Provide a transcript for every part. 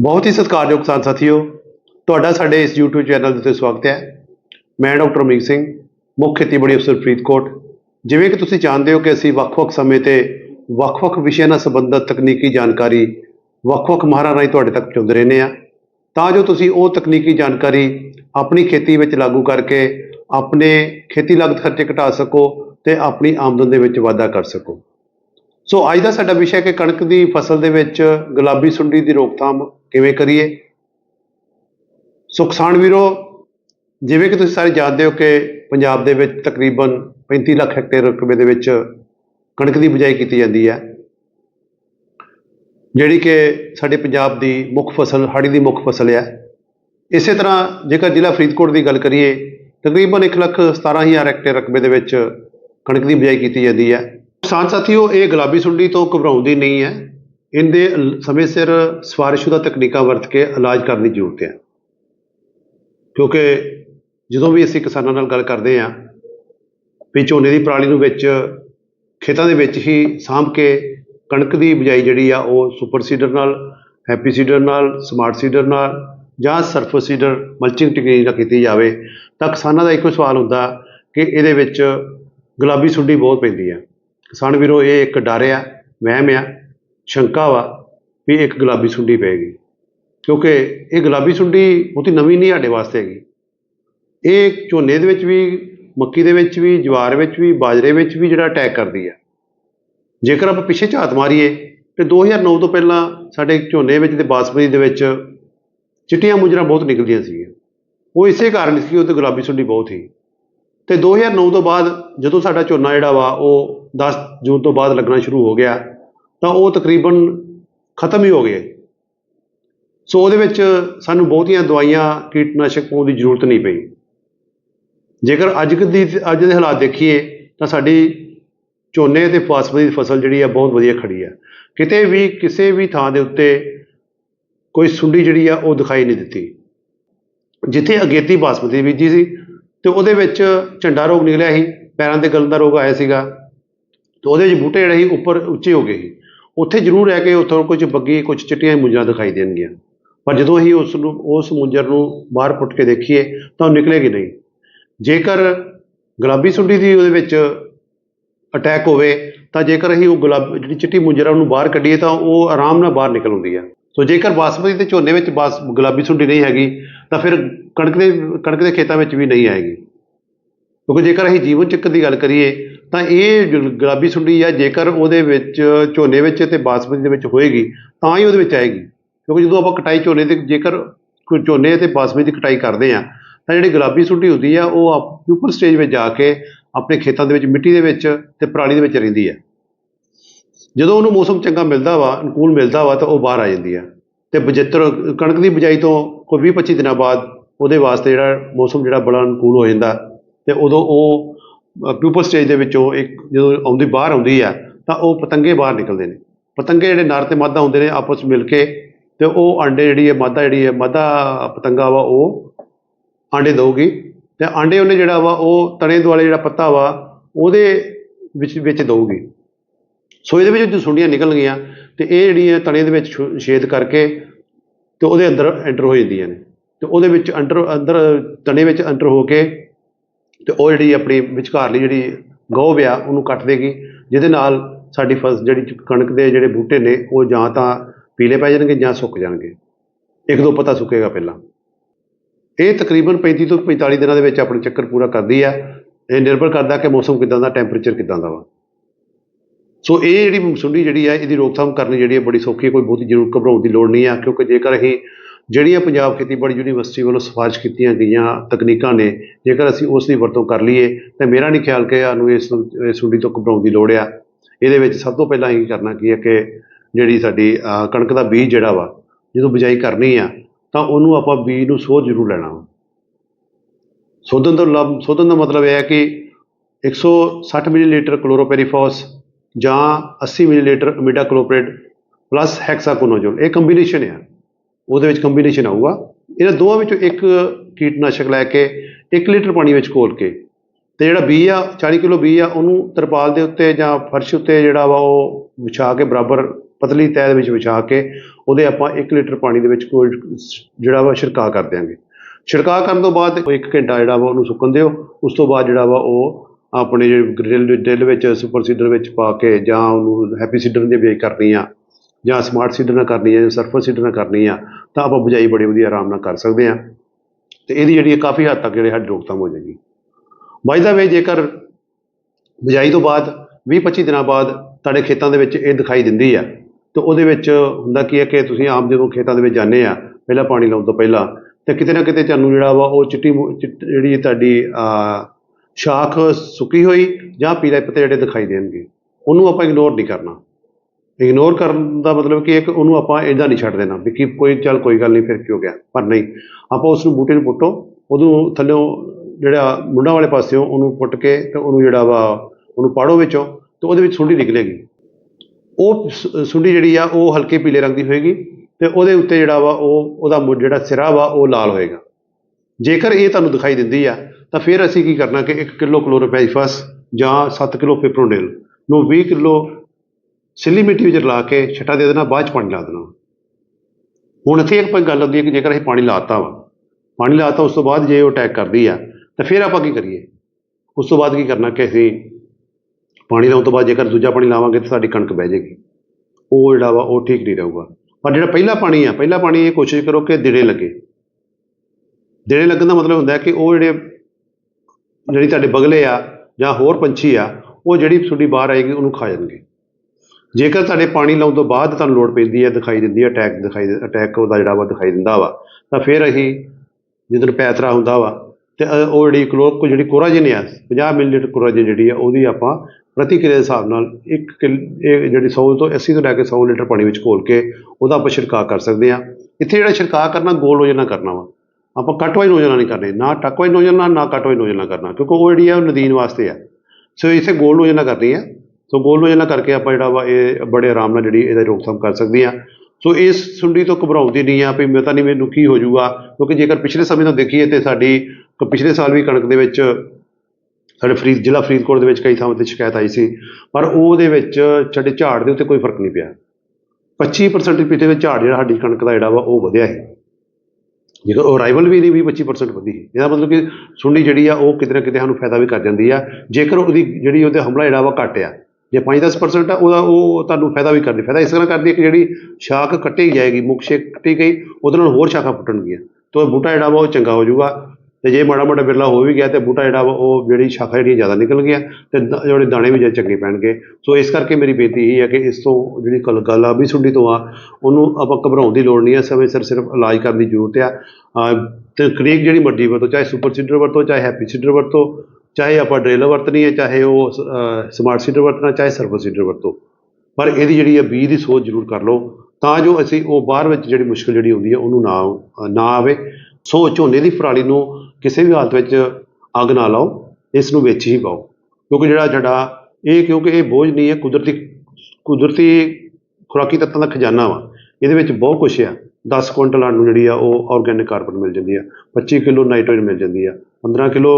ਬਹੁਤ ਹੀ ਸਤਿਕਾਰਯੋਗ ਕਿਸਾਨ ਸਾਥੀਓ, ਤੁਹਾਡਾ ਸਾਡੇ ਇਸ YouTube ਚੈਨਲ ਦੇ ਉੱਤੇ ਸਵਾਗਤ ਹੈ। ਮੈਂ ਡਾਕਟਰ ਅਮਰੀਕ ਸਿੰਘ, ਮੁੱਖ ਖੇਤੀਬਾੜੀ ਅਫਸਰ ਫਰੀਦਕੋਟ। ਜਿਵੇਂ ਕਿ ਤੁਸੀਂ ਜਾਣਦੇ ਹੋ ਕਿ ਅਸੀਂ ਵੱਖ-ਵੱਖ ਸਮੇਂ ਤੇ ਵੱਖ-ਵੱਖ ਵਿਸ਼ਿਆਂ ਨਾਲ ਸੰਬੰਧਿਤ ਤਕਨੀਕੀ ਜਾਣਕਾਰੀ ਵੱਖ-ਵੱਖ ਮਾਹਰਾਂ ਰਾਹੀਂ ਤੁਹਾਡੇ ਤੱਕ ਪਹੁੰਚਾਉਂਦੇ ਰਹਿੰਦੇ ਆ ਤਾਂ ਜੋ ਤੁਸੀਂ ਉਹ ਤਕਨੀਕੀ ਜਾਣਕਾਰੀ ਆਪਣੀ ਖੇਤੀ ਵਿੱਚ ਲਾਗੂ ਕਰਕੇ ਆਪਣੇ ਖੇਤੀ ਲਾਗਤ ਖਰਚੇ ਘਟਾ ਸਕੋ ਤੇ ਆਪਣੀ ਆਮਦਨ ਦੇ ਵਿੱਚ ਵਾਧਾ ਕਰ ਸਕੋ। ਸੋ ਅੱਜ ਦਾ ਸਾਡਾ ਵਿਸ਼ਾ ਹੈ ਕਿ ਕਣਕ ਦੀ ਫਸਲ ਦੇ ਵਿੱਚ ਗੁਲਾਬੀ ਸੁੰਡੀ ਦੀ ਰੋਕਥਾਮ ਕਿਵੇਂ ਕਰੀਏ? ਸੋ ਕਿਸਾਨ ਵੀਰੋ, ਜਿਵੇਂ ਕਿ ਤੁਸੀਂ ਸਾਰੇ ਜਾਣਦੇ ਹੋ ਕਿ ਪੰਜਾਬ ਦੇ ਵਿੱਚ ਤਕਰੀਬਨ 35 ਲੱਖ ਹੈਕਟੇਅਰ ਰਕਬੇ ਦੇ ਵਿੱਚ ਕਣਕ ਦੀ ਬਿਜਾਈ ਕੀਤੀ ਜਾਂਦੀ ਹੈ, ਜਿਹੜੀ ਕਿ ਸਾਡੇ ਪੰਜਾਬ ਦੀ ਮੁੱਖ ਫਸਲ ਹਾੜੀ ਦੀ ਮੁੱਖ ਫਸਲ ਹੈ। ਇਸੇ ਤਰ੍ਹਾਂ ਜੇਕਰ ਜ਼ਿਲ੍ਹਾ ਫਰੀਦਕੋਟ ਦੀ ਗੱਲ ਕਰੀਏ, ਤਕਰੀਬਨ 1 ਲੱਖ 17000 ਹੈਕਟੇਅਰ ਰਕਬੇ ਦੇ ਵਿੱਚ ਕਣਕ ਦੀ ਬਿਜਾਈ ਕੀਤੀ ਜਾਂਦੀ ਹੈ। ਕਿਸਾਨ ਸਾਥੀਓ, ਇਹ ਗੁਲਾਬੀ ਸੁੰਡੀ ਤੋਂ ਘਬਰਾਉਂਦੀ ਨਹੀਂ ਹੈ। ਇਹਦੇ ਸਮੇਂ ਸਿਰ ਸਵਾਰਿਸ਼ੁਦਾ ਤਕਨੀਕਾਂ ਵਰਤ ਕੇ ਇਲਾਜ ਕਰਨ ਦੀ ਜ਼ਰੂਰਤ ਹੈ। ਕਿਉਂਕਿ ਜਦੋਂ ਵੀ ਅਸੀਂ ਕਿਸਾਨਾਂ ਨਾਲ ਗੱਲ ਕਰਦੇ ਹਾਂ, ਵੀ ਝੋਨੇ ਦੀ ਪਰਾਲੀ ਨੂੰ ਵਿੱਚ, ਖੇਤਾਂ ਦੇ ਵਿੱਚ ਹੀ ਸਾਂਭ ਕੇ ਕਣਕ ਦੀ ਬਿਜਾਈ ਜਿਹੜੀ ਆ, ਉਹ ਸੁਪਰ ਸੀਡਰ ਨਾਲ, ਹੈਪੀ ਸੀਡਰ ਨਾਲ, ਸਮਾਰਟ ਸੀਡਰ ਨਾਲ ਜਾਂ ਸਰਫਸ ਸੀਡਰ, ਮਲਚਿੰਗ ਟੈਕਨੀਕ ਨਾਲ ਕੀਤੀ ਜਾਵੇ, ਤਾਂ ਕਿਸਾਨਾਂ ਦਾ ਇੱਕੋ ਸਵਾਲ ਹੁੰਦਾ ਕਿ ਇਹਦੇ ਵਿੱਚ ਗੁਲਾਬੀ ਸੁੰਡੀ ਬਹੁਤ ਪੈਂਦੀ ਆ ਕਿਸਾਨ ਵੀਰੋ, ਇਹ ਇੱਕ ਡਰ ਆ, ਵਹਿਮ ਆ। ਸ਼ੰਕਾ ਵਾ ਵੀ ਇੱਕ ਗੁਲਾਬੀ ਸੁੰਡੀ ਪਏਗੀ ਕਿਉਂਕਿ ਇਹ ਗੁਲਾਬੀ ਸੁੰਡੀ ਬਹੁਤੀ ਨਵੀਂ ਨਹੀਂ ਸਾਡੇ ਵਾਸਤੇ ਹੈਗੀ। ਇਹ ਝੋਨੇ ਦੇ ਵਿੱਚ ਵੀ, ਮੱਕੀ ਦੇ ਵਿੱਚ ਵੀ, ਜਵਾਰ ਵਿੱਚ ਵੀ, ਬਾਜਰੇ ਵਿੱਚ ਵੀ ਜਿਹੜਾ ਅਟੈਕ ਕਰਦੀ ਆ। ਜੇਕਰ ਆਪਾਂ ਪਿੱਛੇ ਝਾਤ ਮਾਰੀਏ, ਤੇ 2009 ਤੋਂ ਪਹਿਲਾਂ ਸਾਡੇ ਝੋਨੇ ਵਿੱਚ ਤੇ ਬਾਸਮਤੀ ਦੇ ਵਿੱਚ ਚਿੱਟੀਆਂ ਮੁਜਰਾਂ ਬਹੁਤ ਨਿਕਲਦੀਆਂ ਸੀਗੀਆਂ। ਉਹ ਇਸੇ ਕਾਰਨ ਸੀ ਕਿ ਉਹਤੇ ਗੁਲਾਬੀ ਸੁੰਡੀ ਬਹੁਤ ਸੀ। ਤੇ 2009 ਤੋਂ ਬਾਅਦ ਜਦੋਂ ਸਾਡਾ ਝੋਨਾ ਜਿਹੜਾ ਵਾ, ਉਹ 10 ਜੂਨ ਤੋਂ ਬਾਅਦ ਲੱਗਣਾ ਸ਼ੁਰੂ ਹੋ ਗਿਆ ਤਾਂ ਉਹ ਤਕਰੀਬਨ ਖਤਮ ਹੀ ਹੋ ਗਏ। ਸੋ ਉਹਦੇ ਵਿੱਚ ਸਾਨੂੰ ਬਹੁਤੀਆਂ ਦਵਾਈਆਂ, ਕੀਟਨਾਸ਼ਕ ਪਾਉਣ ਦੀ ਜ਼ਰੂਰਤ ਨਹੀਂ ਪਈ। ਜੇਕਰ ਅੱਜ ਦੀ, ਅੱਜ ਦੇ ਹਾਲਾਤ ਦੇਖੀਏ, ਤਾਂ ਸਾਡੀ ਝੋਨੇ ਤੇ ਬਾਸਮਤੀ ਦੀ ਫਸਲ ਜਿਹੜੀ ਆ, ਬਹੁਤ ਵਧੀਆ ਖੜੀ ਆ। ਕਿਤੇ ਵੀ, ਕਿਸੇ ਵੀ ਥਾਂ ਦੇ ਉੱਤੇ ਕੋਈ ਸੁੰਡੀ ਜਿਹੜੀ ਆ, ਉਹ ਦਿਖਾਈ ਨਹੀਂ ਦਿੱਤੀ। ਜਿੱਥੇ ਅਗੇਤੀ ਬਾਸਮਤੀ ਬੀਜੀ ਸੀ, ਤੇ ਉਹਦੇ ਵਿੱਚ ਝੰਡਾ ਰੋਗ ਨਿਕਲਿਆ ਸੀ, ਪੈਰਾਂ ਦੇ ਗਲਣ ਦਾ ਰੋਗ ਆਇਆ ਸੀਗਾ। ਤੇ ਉਹਦੇ ਵਿੱਚ ਬੂਟੇ ਜਿਹੜੇ ਸੀ, ਉੱਪਰ ਉੱਚੇ ਹੋ ਗਏ ਸੀ। ਉੱਥੇ ਜ਼ਰੂਰ ਰਹਿ ਕੇ ਉੱਥੋਂ ਕੁਝ ਬੱਗੀ, ਕੁਝ ਚਿੱਟੀਆਂ ਮੁੰਜਰਾਂ ਦਿਖਾਈ ਦੇਣਗੀਆਂ। ਪਰ ਜਦੋਂ ਅਸੀਂ ਉਸ ਨੂੰ, ਉਸ ਮੁੰਜਰ ਨੂੰ ਬਾਹਰ ਪੁੱਟ ਕੇ ਦੇਖੀਏ, ਤਾਂ ਉਹ ਨਿਕਲੇਗੀ ਨਹੀਂ। ਜੇਕਰ ਗੁਲਾਬੀ ਸੁੰਡੀ ਦੀ ਉਹਦੇ ਵਿੱਚ ਅਟੈਕ ਹੋਵੇ, ਤਾਂ ਜੇਕਰ ਅਸੀਂ ਉਹ ਗੁਲਾਬ, ਜਿਹੜੀ ਚਿੱਟੀ ਮੁੰਜਰਾ ਉਹਨੂੰ ਬਾਹਰ ਕੱਢੀਏ, ਤਾਂ ਉਹ ਆਰਾਮ ਨਾਲ ਬਾਹਰ ਨਿਕਲ ਆਉਂਦੀ ਹੈ ਸੋ ਜੇਕਰ ਬਾਸਮਤੀ ਤੇ ਝੋਨੇ ਵਿੱਚ ਬਾਸ, ਗੁਲਾਬੀ ਸੁੰਡੀ ਨਹੀਂ ਹੈਗੀ, ਤਾਂ ਫਿਰ ਕਣਕ ਦੇ ਕਣਕ ਦੇ ਖੇਤਾਂ ਵਿੱਚ ਵੀ ਨਹੀਂ ਆਏਗੀ। ਕਿਉਂਕਿ ਜੇਕਰ ਅਸੀਂ ਜੀਵਨ ਚੱਕਰ ਦੀ ਗੱਲ ਕਰੀਏ ਤਾਂ ਇਹ ਗੁਲ- ਗੁਲਾਬੀ ਸੁੰਡੀ ਆ, ਜੇਕਰ ਉਹਦੇ ਵਿੱਚ ਝੋਨੇ ਵਿੱਚ ਤੇ ਬਾਸਮਤੀ ਦੇ ਵਿੱਚ ਹੋਏਗੀ, ਤਾਂ ਹੀ ਉਹਦੇ ਵਿੱਚ ਆਏਗੀ। ਕਿਉਂਕਿ ਜਦੋਂ ਆਪਾਂ ਕਟਾਈ ਝੋਨੇ ਤੇ, ਜੇਕਰ ਕੋਈ ਝੋਨੇ ਤੇ ਬਾਸਮਤੀ ਦੀ ਕਟਾਈ ਕਰਦੇ ਆ, ਤਾਂ ਜਿਹੜੀ ਗੁਲਾਬੀ ਸੁੰਡੀ ਹੁੰਦੀ ਆ, ਉਹ ਉੱਪਰ ਸਟੇਜ ਵਿੱਚ ਜਾ ਕੇ ਆਪਣੇ ਖੇਤਾਂ ਦੇ ਵਿੱਚ, ਮਿੱਟੀ ਦੇ ਵਿੱਚ ਤੇ ਪਰਾਲੀ ਦੇ ਵਿੱਚ ਰਹਿੰਦੀ ਆ। ਜਦੋਂ ਉਹਨੂੰ ਮੌਸਮ ਚੰਗਾ ਮਿਲਦਾ ਵਾ, ਅਨੁਕੂਲ ਮਿਲਦਾ ਵਾ, ਤਾਂ ਉਹ ਬਾਹਰ ਆ ਜਾਂਦੀ ਆ। ਤੇ ਬਜਿੱਤਰ ਕਣਕ ਦੀ ਬਿਜਾਈ ਤੋਂ ਕੋਈ 20 25 ਦਿਨਾਂ ਬਾਅਦ ਉਹਦੇ ਵਾਸਤੇ ਜਿਹੜਾ ਮੌਸਮ ਜਿਹੜਾ ਬੜਾ ਅਨੁਕੂਲ ਹੋ ਜਾਂਦਾ, ਤੇ ਉਦੋਂ ਉਹ ਪਿਊਪਲ ਸਟੇਜ ਦੇ ਵਿੱਚੋਂ ਇੱਕ ਜਦੋਂ ਆਉਂਦੀ ਬਾਹਰ ਆਉਂਦੀ ਆ, ਤਾਂ ਉਹ ਪਤੰਗੇ ਬਾਹਰ ਨਿਕਲਦੇ ਨੇ। ਪਤੰਗੇ ਜਿਹੜੇ ਨਰ ਤੇ ਮਾਦਾ ਹੁੰਦੇ ਨੇ ਆਪਸ ਮਿਲ ਕੇ ਤੇ ਉਹ ਆਂਡੇ ਜਿਹੜੀ ਹੈ ਮਾਦਾ ਜਿਹੜੀ ਹੈ ਮਾਦਾ ਪਤੰਗਾ ਵਾ ਉਹ ਆਂਡੇ ਦਊਗੀ ਤੇ ਆਂਡੇ ਉਹਨੇ ਜਿਹੜਾ ਵਾ ਉਹ ਤਣੇ ਦੁਆਲੇ ਜਿਹੜਾ ਪੱਤਾ ਵਾ ਉਹਦੇ ਵਿੱਚ ਵਿੱਚ ਦਊਗੀ। ਸੋ ਇਹਦੇ ਵਿੱਚ ਜੋ ਸੁੰਡੀਆਂ ਨਿਕਲ ਗਈਆਂ ਤੇ ਇਹ ਜਿਹੜੀਆਂ ਤਣੇ ਦੇ ਵਿੱਚ ਛੁ- ਛੇਦ ਕਰਕੇ ਤੇ ਉਹਦੇ ਅੰਦਰ ਐਂਟਰ ਹੋ ਜਾਂਦੀਆਂ ਨੇ। ਤੇ ਉਹਦੇ ਵਿੱਚ ਅੰਦਰ ਅੰਦਰ ਤਣੇ ਵਿੱਚ ਐਂਟਰ ਹੋ ਕੇ ਅਤੇ ਉਹ ਜਿਹੜੀ ਆਪਣੀ ਵਿਚਕਾਰਲੀ ਜਿਹੜੀ ਗੋਭ ਆ, ਉਹਨੂੰ ਕੱਟ ਦੇਗੀ। ਜਿਹਦੇ ਨਾਲ ਸਾਡੀ ਫਸਲ ਜਿਹੜੀ ਕਣਕ ਦੇ ਜਿਹੜੇ ਬੂਟੇ ਨੇ, ਉਹ ਜਾਂ ਤਾਂ ਪੀਲੇ ਪੈ ਜਾਣਗੇ ਜਾਂ ਸੁੱਕ ਜਾਣਗੇ। ਇੱਕ ਦੋ ਪਤਾ ਸੁੱਕੇਗਾ ਪਹਿਲਾਂ। ਇਹ ਤਕਰੀਬਨ 35 ਤੋਂ 45 ਦਿਨਾਂ ਦੇ ਵਿੱਚ ਆਪਣਾ ਚੱਕਰ ਪੂਰਾ ਕਰਦੀ ਆ। ਇਹ ਨਿਰਭਰ ਕਰਦਾ ਕਿ ਮੌਸਮ ਕਿਦਾਂ ਦਾ, ਟੈਂਪਰੇਚਰ ਕਿਦਾਂ ਦਾ ਵਾ। ਸੋ ਇਹ ਜਿਹੜੀ ਸੁੰਡੀ ਜਿਹੜੀ ਹੈ ਇਹਦੀ ਰੋਕਥਾਮ ਕਰਨੀ ਜਿਹੜੀ ਹੈ ਬੜੀ ਸੌਖੀ ਹੈ ਕੋਈ ਬਹੁਤੀ ਜ਼ਰੂਰ ਘਬਰਾਉਣ ਦੀ ਲੋੜ ਨਹੀਂ ਆ, ਕਿਉਂਕਿ ਜੇਕਰ ਅਸੀਂ ਜਿਹੜੀਆਂ ਪੰਜਾਬ ਖੇਤੀਬਾੜੀ ਯੂਨੀਵਰਸਿਟੀ ਵੱਲੋਂ ਸਿਫਾਰਿਸ਼ ਕੀਤੀਆਂ ਗਈਆਂ ਤਕਨੀਕਾਂ ਨੇ, ਜੇਕਰ ਅਸੀਂ ਉਸ ਦੀ ਵਰਤੋਂ ਕਰ ਲਈਏ, ਤਾਂ ਮੇਰਾ ਨਹੀਂ ਖਿਆਲ ਕਿ ਸਾਨੂੰ ਇਸ ਨੂੰ- ਸੁੰਡੀ ਤੋਂ ਘਬਰਾਉਣ ਦੀ ਲੋੜ ਆ। ਇਹਦੇ ਵਿੱਚ ਸਭ ਤੋਂ ਪਹਿਲਾਂ ਇਹ ਕਰਨਾ ਕੀ ਹੈ ਕਿ ਜਿਹੜੀ ਸਾਡੀ ਕਣਕ ਦਾ ਬੀਜ ਜਿਹੜਾ ਵਾ, ਜਦੋਂ ਬਿਜਾਈ ਕਰਨੀ ਆ, ਤਾਂ ਉਹਨੂੰ ਆਪਾਂ ਬੀਜ ਨੂੰ ਸੋਧ ਜ਼ਰੂਰ ਲੈਣਾ ਵਾ। ਸੋਧਨ ਤੋਂ ਲਬ ਸੋਧਨ ਦਾ ਮਤਲਬ ਇਹ ਹੈ ਕਿ 160 ਮਿਲੀਲੀਟਰ ਕਲੋਰੋਪੈਰੀਫੋਸ ਜਾਂ 80 ਮਿਲੀਲੀਟਰ ਇਮੀਡਾਕਲੋਪ੍ਰਿਡ ਪਲੱਸ ਹੈਕਸਾਕੋਨੋਜੋਲ, ਇਹ ਕੰਬੀਨੇਸ਼ਨ ਆ। ਉਹਦੇ ਵਿੱਚ ਕੰਬੀਨੇਸ਼ਨ ਆਊਗਾ। ਇਹਨਾਂ ਦੋਵਾਂ ਵਿੱਚੋਂ ਇੱਕ ਕੀਟਨਾਸ਼ਕ ਲੈ ਕੇ 1 ਲੀਟਰ ਪਾਣੀ ਵਿੱਚ ਘੋਲ ਕੇ, ਤੇ ਜਿਹੜਾ ਬੀ ਆ 40 ਕਿਲੋ ਬੀ ਆ, ਉਹਨੂੰ ਤਰਪਾਲ ਦੇ ਉੱਤੇ ਜਾਂ ਫਰਸ਼ ਉੱਤੇ ਜਿਹੜਾ ਵਾ ਉਹ ਵਿਛਾ ਕੇ, ਬਰਾਬਰ ਪਤਲੀ ਤੈਅ ਦੇ ਵਿੱਚ ਵਿਛਾ ਕੇ, ਉਹਦੇ ਆਪਾਂ 1 ਲੀਟਰ ਪਾਣੀ ਦੇ ਵਿੱਚ ਕੋਈ ਜਿਹੜਾ ਵਾ ਛਿੜਕਾਅ ਕਰ ਦਿਆਂਗੇ। ਛਿੜਕਾਅ ਕਰਨ ਤੋਂ ਬਾਅਦ 1 ਘੰਟਾ ਜਿਹੜਾ ਵਾ ਉਹਨੂੰ ਸੁੱਕਣ ਦਿਓ। ਉਸ ਤੋਂ ਬਾਅਦ ਜਿਹੜਾ ਵਾ ਉਹ ਆਪਣੇ ਜਿਹੜੇ ਗ੍ਰਿਲ ਡਿਲ ਵਿੱਚ ਸੁਪਰ ਸੀਡਰ ਵਿੱਚ ਪਾ ਕੇ ਜਾਂ ਉਹਨੂੰ ਹੈਪੀ ਸੀਡਰ ਦੇ ਵੇਚ ਕਰਨੀ ਆ ਜਾਂ ਸਮਾਰਟ ਸੀਡਰ ਨਾਲ ਕਰਨੀ ਹੈ ਜਾਂ ਸਰਫਰ ਸੀਡਰ ਨਾਲ ਕਰਨੀ ਆ, ਤਾਂ ਆਪਾਂ ਬੁਝਾਈ ਬੜੇ ਵਧੀਆ ਆਰਾਮ ਨਾਲ ਕਰ ਸਕਦੇ ਆ। ਤੇ ਇਹਦੀ ਜਿਹੜੀ ਹੈ ਕਾਫੀ ਹੱਦ ਤੱਕ ਜਿਹੜੇ ਸਾਡੀ ਰੋਕਥਾਮ ਹੋ ਜਾਏਗੀ। ਬਾਈ ਦਾ ਵੇ ਜੇਕਰ ਬਿਜਾਈ ਤੋਂ ਬਾਅਦ 20-25 ਦਿਨਾਂ ਬਾਅਦ ਤੁਹਾਡੇ ਖੇਤਾਂ ਦੇ ਵਿੱਚ ਇਹ ਦਿਖਾਈ ਦਿੰਦੀ ਆ, ਤੇ ਉਹਦੇ ਵਿੱਚ ਹੁੰਦਾ ਕੀ ਹੈ ਕਿ ਤੁਸੀਂ ਆਮ ਜਦੋਂ ਖੇਤਾਂ ਦੇ ਵਿੱਚ ਜਾਂਦੇ ਆ, ਪਹਿਲਾਂ ਪਾਣੀ ਲਾਉਣ ਤੋਂ ਪਹਿਲਾਂ, ਤੇ ਕਿਤੇ ਨਾ ਕਿਤੇ ਤੁਹਾਨੂੰ ਜਿਹੜਾ ਵਾ ਉਹ ਚਿੱਟੀ ਮੁ- ਜਿਹੜੀ ਤੁਹਾਡੀ ਸ਼ਾਖ ਸੁੱਕੀ ਹੋਈ ਜਾਂ ਪੀਲੇ ਪੱਤੇ ਜਿਹੜੇ ਦਿਖਾਈ ਦੇਣਗੇ, ਉਹਨੂੰ ਆਪਾਂ ਇਗਨੋਰ ਨਹੀਂ ਕਰਨਾ। ਇਗਨੋਰ ਕਰਨ ਦਾ ਮਤਲਬ ਕਿ ਇੱਕ ਉਹਨੂੰ ਆਪਾਂ ਇਦਾਂ ਨਹੀਂ ਛੱਡ ਦੇਣਾ ਵੀ ਕਿ ਕੋਈ ਚੱਲ ਕੋਈ ਗੱਲ ਨਹੀਂ, ਫਿਰ ਕੀ ਹੋ ਗਿਆ? ਪਰ ਨਹੀਂ, ਆਪਾਂ ਉਸ ਨੂੰ ਬੂਟੇ ਨੂੰ ਪੁੱਟੋ, ਉਹਨੂੰ ਥੱਲਿਓਂ ਜਿਹੜਾ ਮੁੰਡਾ ਵਾਲੇ ਪਾਸਿਓਂ ਉਹਨੂੰ ਪੁੱਟ ਕੇ ਤੇ ਉਹਨੂੰ ਜਿਹੜਾ ਵਾ ਉਹਨੂੰ ਪਾੜੋ ਵਿੱਚੋਂ ਤੇ ਉਹਦੇ ਵਿੱਚ ਸੁੰਡੀ ਨਿਕਲੇਗੀ। ਉਹ ਸ- ਸੁੰਡੀ ਜਿਹੜੀ ਆ ਉਹ ਹਲਕੇ ਪੀਲੇ ਰੰਗ ਦੀ ਹੋਏਗੀ ਤੇ ਉਹਦੇ ਉੱਤੇ ਜਿਹੜਾ ਵਾ ਉਹ, ਉਹਦਾ ਜਿਹੜਾ ਸਿਰਾ ਵਾ ਉਹ ਲਾਲ ਹੋਏਗਾ। ਜੇਕਰ ਇਹ ਤੁਹਾਨੂੰ ਦਿਖਾਈ ਦਿੰਦੀ ਆ, ਤਾਂ ਫਿਰ ਅਸੀਂ ਕੀ ਕਰਨਾ ਕਿ 1 ਕਿਲੋ ਕਲੋਰੋਪੈਰੀਫਾਸ ਜਾਂ 7 ਕਿਲੋ ਪਿਪਰੋਨਿਲ ਨੂੰ 20 ਕਿਲੋ ਸਿੱਲੀ ਮਿੱਟੀ ਵਿੱਚ ਰਲਾ ਕੇ ਛਟਾ ਦੇ ਦੇਣਾ, ਬਾਅਦ ਚ ਪਾਣੀ ਲਾ ਦੇਣਾ। ਹੁਣ ਇੱਥੇ ਇੱਕ ਗੱਲ ਹੁੰਦੀ ਹੈ ਕਿ ਜੇਕਰ ਅਸੀਂ ਪਾਣੀ ਲਾਤਾ ਵਾ, ਪਾਣੀ ਲਾਤਾ, ਉਸ ਤੋਂ ਬਾਅਦ ਜੇ ਉਹ ਅਟੈਕ ਕਰਦੀ ਆ, ਤਾਂ ਫਿਰ ਆਪਾਂ ਕੀ ਕਰੀਏ? ਉਸ ਤੋਂ ਬਾਅਦ ਕੀ ਕਰਨਾ ਕਿ ਅਸੀਂ ਪਾਣੀ ਲਾਉਣ ਤੋਂ ਬਾਅਦ ਜੇਕਰ ਦੂਜਾ ਪਾਣੀ ਲਾਵਾਂਗੇ ਤਾਂ ਸਾਡੀ ਕਣਕ ਬਹਿ ਜਾਏਗੀ। ਉਹ ਜਿਹੜਾ ਵਾ, ਉਹ ਠੀਕ ਨਹੀਂ ਰਹੂਗਾ। ਪਰ ਜਿਹੜਾ ਪਹਿਲਾ ਪਾਣੀ ਆ, ਪਹਿਲਾ ਪਾਣੀ ਇਹ ਕੋਸ਼ਿਸ਼ ਕਰੋ ਕਿ ਦਿਨੇ ਲੱਗੇ। ਦਿਨੇ ਲੱਗਣ ਦਾ ਮਤਲਬ ਹੁੰਦਾ ਕਿ ਉਹ ਜਿਹੜੇ, ਜਿਹੜੀ ਤੁਹਾਡੇ ਬਗਲੇ ਆ ਜਾਂ ਹੋਰ ਪੰਛੀ ਆ, ਉਹ ਜਿਹੜੀ ਤੁਹਾਡੀ ਬਾਹਰ ਆਏਗੀ, ਉਹਨੂੰ ਖਾ ਜਾਣਗੇ। ਜੇਕਰ ਤੁਹਾਡੇ ਪਾਣੀ ਲਾਉਣ ਤੋਂ ਬਾਅਦ ਤੁਹਾਨੂੰ ਲੋੜ ਪੈਂਦੀ ਹੈ, ਦਿਖਾਈ ਦਿੰਦੀ ਹੈ ਅਟੈਕ ਦਿਖਾਈ ਅਟੈਕ ਉਹਦਾ ਜਿਹੜਾ ਵਾ ਦਿਖਾਈ ਦਿੰਦਾ ਵਾ, ਤਾਂ ਫਿਰ ਅਸੀਂ ਜਦੋਂ ਪੈਤਰਾ ਹੁੰਦਾ ਵਾ, ਤੇ ਉਹ ਜਿਹੜੀ ਕਲੋਕ ਜਿਹੜੀ ਕੋਰਾਜਨ ਆ 50 ਮਿਲੀਲੀਟਰ ਕੋਰਾਜਨ ਜਿਹੜੀ ਆ, ਉਹਦੀ ਆਪਾਂ ਪ੍ਰਤੀ ਕਿਲੇ ਦੇ ਹਿਸਾਬ ਨਾਲ ਇੱਕ ਕਿਲ, ਇਹ ਜਿਹੜੀ 100 ਤੋਂ 80 ਤੋਂ ਲੈ ਕੇ 100 ਲੀਟਰ ਪਾਣੀ ਵਿੱਚ ਘੋਲ ਕੇ ਉਹਦਾ ਆਪਾਂ ਛਿੜਕਾਅ ਕਰ ਸਕਦੇ ਆ ਇੱਥੇ ਜਿਹੜਾ ਛਿੜਕਾਅ ਕਰਨਾ, ਗੋਲ ਨੋਜ਼ਲ ਨਾਲ ਕਰਨਾ ਵਾ। ਆਪਾਂ ਕੱਟਵਾਈ ਨੋਜ਼ਲ ਨਾਲ ਨਹੀਂ ਕਰਨੇ, ਨਾ ਟੱਕਵਾਈ ਨੋਜ਼ਲ ਨਾਲ, ਨਾ ਕੱਟਵਾਈ ਨੋਜ਼ਲ ਨਾਲ ਕਰਨਾ, ਕਿਉਂਕਿ ਉਹ ਜਿਹੜੀ ਆ ਉਹ ਨਦੀਨ ਵਾਸਤੇ ਆ। ਸੋ ਇਸੇ ਗੋਲ ਨੋਜ਼ਲ ਨਾਲ ਕਰਨੀ ਆ। ਸੋ ਗੋਲ ਨੋਜ਼ਲ ਕਰਕੇ ਆਪਾਂ ਜਿਹੜਾ ਵਾ ਇਹ ਬੜੇ ਆਰਾਮ ਨਾਲ ਜਿਹੜੀ ਇਹਦਾ ਰੋਕਥਾਮ ਕਰ ਸਕਦੇ ਆ ਸੋ ਇਸ ਸੁੰਡੀ ਤੋਂ ਘਬਰਾਉਂਦੀ ਨਹੀਂ ਆ ਵੀ ਮੈਂ ਤਾਂ ਨਹੀਂ, ਮੈਨੂੰ ਕੀ ਹੋ ਜਾਊਗਾ? ਕਿਉਂਕਿ ਜੇਕਰ ਪਿਛਲੇ ਸਮੇਂ ਤੋਂ ਦੇਖੀਏ ਤੇ ਸਾਡੀ ਕ- ਪਿਛਲੇ ਸਾਲ ਵੀ ਕਣਕ ਦੇ ਵਿੱਚ ਸਾਡੇ ਫਰੀਦ, ਜ਼ਿਲ੍ਹਾ ਫਰੀਦਕੋਟ ਦੇ ਵਿੱਚ ਕਈ ਥਾਵਾਂ ਤੇ ਸ਼ਿਕਾਇਤ ਆਈ ਸੀ, ਪਰ ਉਹਦੇ ਵਿੱਚ ਸਾਡੇ ਝਾੜ ਦੇ ਉੱਤੇ ਕੋਈ ਫ਼ਰਕ ਨਹੀਂ ਪਿਆ। 25% ਪਿੱਛੇ ਦੇ ਝਾੜ ਜਿਹੜਾ ਸਾਡੀ ਕਣਕ ਦਾ ਜਿਹੜਾ ਵਾ ਉਹ ਵਧਿਆ ਹੈ ਜੇਕਰ ਉਹ ਰਾਈਵਲ ਵੀ ਨਹੀਂ ਵੀ 25% ਵਧੀ ਸੀ। ਇਹਦਾ ਮਤਲਬ ਕਿ ਸੁੰਡੀ ਜਿਹੜੀ ਆ ਉਹ ਕਿਤੇ ਨਾ ਕਿਤੇ ਸਾਨੂੰ ਫਾਇਦਾ ਵੀ ਕਰ ਜਾਂਦੀ ਆ। ਜੇਕਰ ਉਹਦੀ ਜਿਹੜੀ ਉਹਦੇ ਹਮਲਾ ਜਿਹੜਾ ਵਾ ਘੱਟ ਆ ਜੇ 5-10% ਆ, ਉਹਦਾ ਉਹ ਤੁਹਾਨੂੰ ਫਾਇਦਾ ਵੀ ਕਰਦੀ, ਫਾਇਦਾ ਇਸ ਤਰ੍ਹਾਂ ਕਰਦੀ ਹੈ ਕਿ ਜਿਹੜੀ ਸ਼ਾਖ ਕੱਟੀ ਜਾਏਗੀ, ਮੁੱਖ ਛੇ ਕੱਟੀ ਗਈ, ਉਹਦੇ ਨਾਲ ਹੋਰ ਸ਼ਾਖਾ ਫੁੱਟਣਗੀਆਂ। ਤਾਂ ਉਹ ਬੂਟਾ ਜਿਹੜਾ ਵਾ ਉਹ ਚੰਗਾ ਹੋ ਜਾਊਗਾ। ਤੇ ਜੇ ਮਾੜਾ ਮਾੜਾ ਬਿਰਲਾ ਹੋ ਵੀ ਗਿਆ ਤੇ ਬੂਟਾ ਜਿਹੜਾ ਵਾ ਉਹ ਜਿਹੜੀ ਸ਼ਾਖਾ ਜਿਹੜੀਆਂ ਜ਼ਿਆਦਾ ਨਿਕਲ ਗਈਆਂ ਤੇ ਜਿਹੜੇ ਦਾਣੇ ਵੀ ਜੇ ਚੰਗੇ ਪੈਣਗੇ। ਸੋ ਇਸ ਕਰਕੇ ਮੇਰੀ ਬੇਨਤੀ ਇਹ ਹੈ ਕਿ ਇਸ ਤੋਂ ਜਿਹੜੀ ਕਲ, ਗੱਲ ਆ ਵੀ ਸੁੰਡੀ ਤੋਂ ਆ, ਉਹਨੂੰ ਆਪਾਂ ਘਬਰਾਉਣ ਦੀ ਲੋੜ ਨਹੀਂ ਹੈ, ਸਮੇਂ ਸਿਰ ਸਿਰਫ ਇਲਾਜ ਕਰਨ ਦੀ ਜ਼ਰੂਰਤ ਆ। ਅਹ ਤਕਨੀਕ ਜਿਹੜੀ ਮਰਜ਼ੀ ਵਰਤੋ, ਚਾਹੇ ਸੁਪਰ ਸੀਡਰ ਵਰਤੋ, ਚਾਹੇ ਹੈਪੀ ਸੀਡਰ ਵਰਤੋ ਚਾਹੇ ਆਪਾਂ ਡਰਿਲ ਵਰਤਣੀ ਹੈ, ਚਾਹੇ ਉਹ ਸਮਾਰਟ ਸੀਡਰ ਵਰਤਣਾ, ਚਾਹੇ ਸਰਵਰ ਸੀਡਰ ਵਰਤੋ। ਪਰ ਇਹਦੀ ਜਿਹੜੀ ਹੈ, ਬੀਜ ਦੀ ਸੋਚ ਜ਼ਰੂਰ ਕਰ ਲਓ। ਤਾਂ ਜੋ ਅਸੀਂ ਉਹ ਬਾਹਰ ਵਿੱਚ ਜਿਹੜੀ ਮੁਸ਼ਕਲ ਜਿਹੜੀ ਹੁੰਦੀ ਹੈ, ਉਹਨੂੰ ਨਾ ਨਾ ਆਵੇ। ਸੋ ਝੋਨੇ ਦੀ ਪਰਾਲੀ ਨੂੰ ਕਿਸੇ ਵੀ ਹਾਲਤ ਵਿੱਚ ਅੱਗ ਨਾ ਲਾਓ, ਇਸ ਨੂੰ ਵਿੱਚ ਹੀ ਪਾਓ। ਕਿਉਂਕਿ ਜਿਹੜਾ ਸਾਡਾ ਇਹ ਕਿਉਂਕਿ ਇਹ ਬੋਝ ਨਹੀਂ ਹੈ, ਕੁਦਰਤੀ ਕੁਦਰਤੀ ਖੁਰਾਕੀ ਤੱਤਾਂ ਦਾ ਖਜ਼ਾਨਾ ਵਾ। ਇਹਦੇ ਵਿੱਚ ਬਹੁਤ ਕੁਛ ਆ। 10 ਕੁਇੰਟਲ ਸਾਨੂੰ ਜਿਹੜੀ ਆ, ਉਹ ਆਰਗੈਨਿਕ ਕਾਰਬਨ ਮਿਲ ਜਾਂਦੀ ਆ। 25 ਕਿਲੋ ਨਾਈਟ੍ਰੋਜਨ ਮਿਲ ਜਾਂਦੀ ਆ। 15 ਕਿਲੋ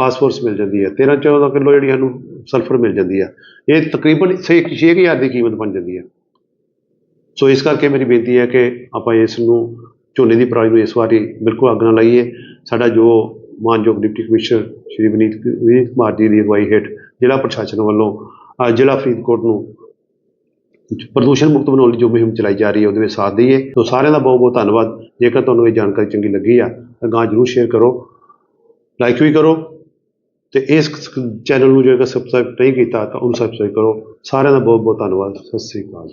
ਫਾਸਫੋਰਸ ਮਿਲ ਜਾਂਦੀ ਹੈ। 13 14 ਕਿਲੋ ਜਿਹੜੀ ਸਾਨੂੰ ਸਲਫਰ ਮਿਲ ਜਾਂਦੀ ਆ। ਇਹ ਤਕਰੀਬਨ 6000 ਦੀ ਕੀਮਤ ਬਣ ਜਾਂਦੀ ਹੈ ਸੋ ਇਸ ਕਰਕੇ ਮੇਰੀ ਬੇਨਤੀ ਹੈ ਕਿ ਆਪਾਂ ਇਸ ਨੂੰ ਝੋਨੇ ਦੀ ਪਰਾਲੀ ਨੂੰ ਇਸ ਵਾਰੀ ਬਿਲਕੁਲ ਅੱਗ ਨਾ ਲਾਈਏ। ਸਾਡਾ ਜੋ ਮਾਨਯੋਗ ਡਿਪਟੀ ਕਮਿਸ਼ਨਰ ਸ਼੍ਰੀ ਵਿਨੀਤ ਵਿਨੀਤ ਕੁਮਾਰ ਜੀ ਦੀ ਅਗਵਾਈ ਹੇਠ ਜ਼ਿਲ੍ਹਾ ਪ੍ਰਸ਼ਾਸਨ ਵੱਲੋਂ ਜ਼ਿਲ੍ਹਾ ਫਰੀਦਕੋਟ ਨੂੰ ਪ੍ਰਦੂਸ਼ਣ ਮੁਕਤ ਬਣਾਉਣ ਲਈ ਜੋ ਮੁਹਿੰਮ ਚਲਾਈ ਜਾ ਰਹੀ ਹੈ, ਉਹਦੇ ਵਿੱਚ ਸਾਥ ਦਈਏ। ਸੋ ਸਾਰਿਆਂ ਦਾ ਬਹੁਤ ਬਹੁਤ ਧੰਨਵਾਦ। ਜੇਕਰ ਤੁਹਾਨੂੰ ਇਹ ਜਾਣਕਾਰੀ ਚੰਗੀ ਲੱਗੀ ਆ, ਤਾਂ ਗਾਂ ਜਰੂਰ ਸ਼ੇਅਰ ਕਰੋ। ਲਾਈਕ ਵੀ ਕਰੋ। ਤੇ ਇਸ ਚੈਨਲ ਨੂੰ ਜੇਕਰ ਸਬਸਕ੍ਰਾਈਬ ਨਹੀਂ ਕੀਤਾ ਤਾਂ ਉਹਨੂੰ ਸਬਸਕ੍ਰਾਈਬ ਕਰੋ। ਸਾਰਿਆਂ ਦਾ ਬਹੁਤ ਬਹੁਤ ਧੰਨਵਾਦ। ਸਤਿ ਸ੍ਰੀ ਅਕਾਲ।